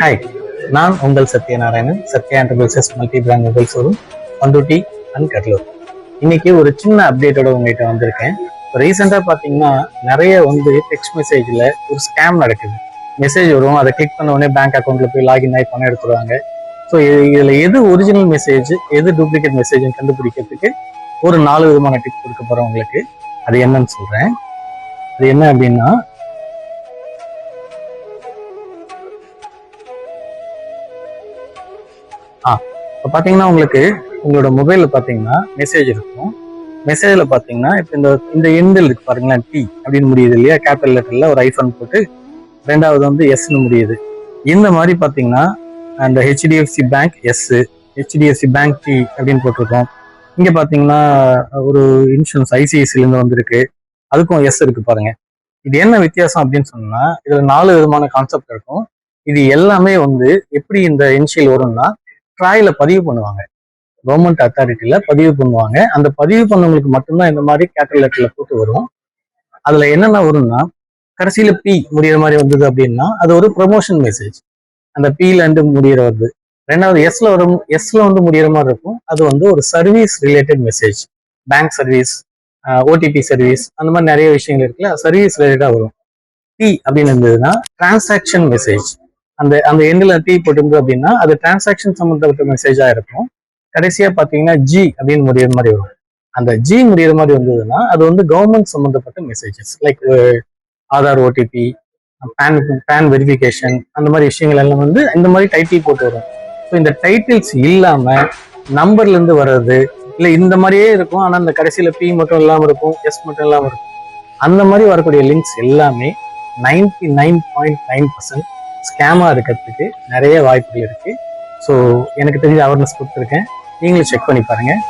Hi நான் உங்கள் Sathyanarayanan Sathya enterprises multi brand mobile showroom Panruti and Cuddalore இன்னைக்கு ஒரு சின்ன அப்டேட்டோட உங்ககிட்ட வந்திருக்கேன். ரீசெண்டாக பார்த்தீங்கன்னா நிறைய வந்து டெக்ஸ்ட் மெசேஜில் ஒரு ஸ்கேம் நடக்குது. மெசேஜ் வரும் அதை கிளிக் பண்ண உடனே பேங்க் அக்கௌண்ட்ல போய் லாகின் ஆகி பணம் எடுத்துருவாங்க. ஸோ இதில் எது ஒரிஜினல் மெசேஜ் எது டூப்ளிகேட் மெசேஜ்னு கண்டுபிடிக்கிறதுக்கு ஒரு நாலு விதமான டிப் கொடுக்க போகிறேன் உங்களுக்கு. அது என்னன்னு சொல்கிறேன் அது என்ன அப்படின்னா ஆ இப்போ பார்த்தீங்கன்னா உங்களுக்கு உங்களோட மொபைலில் பார்த்தீங்கன்னா மெசேஜ் இருக்கும். மெசேஜில் பார்த்தீங்கன்னா இப்போ இந்த இந்த எண்டில் இருக்கு பாருங்களேன் டி அப்படின்னு முடியுது இல்லையா? கேபிட்டல் லெட்டரில் ஒரு ஐஃபோன் போட்டு ரெண்டாவது வந்து எஸ்ன்னு முடியுது. இந்த மாதிரி பார்த்தீங்கன்னா அந்த HDFC bank S HDFC bank T அப்படின்னு போட்டிருக்கோம். இங்கே பார்த்தீங்கன்னா ஒரு இன்சூரன்ஸ் ஐசிஐசிலேருந்து வந்திருக்கு. அதுக்கும் எஸ் இருக்கு பாருங்க. இது என்ன வித்தியாசம் அப்படின்னு சொன்னா இதுல நாலு விதமான கான்செப்ட் இருக்கும். இது எல்லாமே வந்து எப்படி இந்த இனிஷியல் வரும்னா ட்ராயில பதிவு பண்ணுவாங்க. கவர்மெண்ட் அத்தாரிட்டியில பதிவு பண்ணுவாங்க. அந்த பதிவு பண்ணவங்களுக்கு மட்டும்தான் இந்த மாதிரி கேட்டல் போட்டு வரும். அதுல என்னென்ன வரும்னா கடைசியில பி முடியிற மாதிரி வந்தது அப்படின்னா அது ஒரு ப்ரமோஷன் மெசேஜ் அந்த பில இருந்து முடியிற வருது. ரெண்டாவது எஸ்ல வரும் எஸ்ல வந்து முடியிற மாதிரி இருக்கும். அது வந்து ஒரு service related message bank service OTP service அந்த மாதிரி நிறைய விஷயங்கள் இருக்குல்ல சர்வீஸ் ரிலேட்டடாக வரும். டி அப்படின்னு இருந்ததுன்னா டிரான்சாக்ஷன் மெசேஜ் அந்த அந்த எண்ணில் டி போட்டிருந்தோம் அப்படின்னா அது டிரான்சாக்ஷன் சம்மந்தப்பட்ட மெசேஜாக இருக்கும். கடைசியாக பார்த்தீங்கன்னா ஜி அப்படின்னு முடியிற மாதிரி வரும். அந்த ஜி முடியிற மாதிரி வந்ததுன்னா அது வந்து கவர்மெண்ட் சம்மந்தப்பட்ட messages like Aadhaar OTP PAN PAN verification அந்த மாதிரி விஷயங்கள் எல்லாம் வந்து இந்த மாதிரி டைட்டில் போட்டு வரும். ஸோ இந்த டைட்டில்ஸ் இல்லாமல் நம்பர்லேருந்து வர்றது இல்லை இந்த மாதிரியே இருக்கும். ஆனால் இந்த கடைசியில் பி மட்டும் இல்லாமல் இருக்கும் எஸ் மட்டும் இல்லாமல் இருக்கும். அந்த மாதிரி வரக்கூடிய லிங்க்ஸ் எல்லாமே ninety nine point nine percent schema இருக்கிறதுக்கு நிறைய வாய்ப்புகள் இருக்குது ஸோ எனக்கு தெரிஞ்ச அவேர்னஸ் கொடுத்துருக்கேன். நீங்களும் செக் பண்ணி பாருங்கள்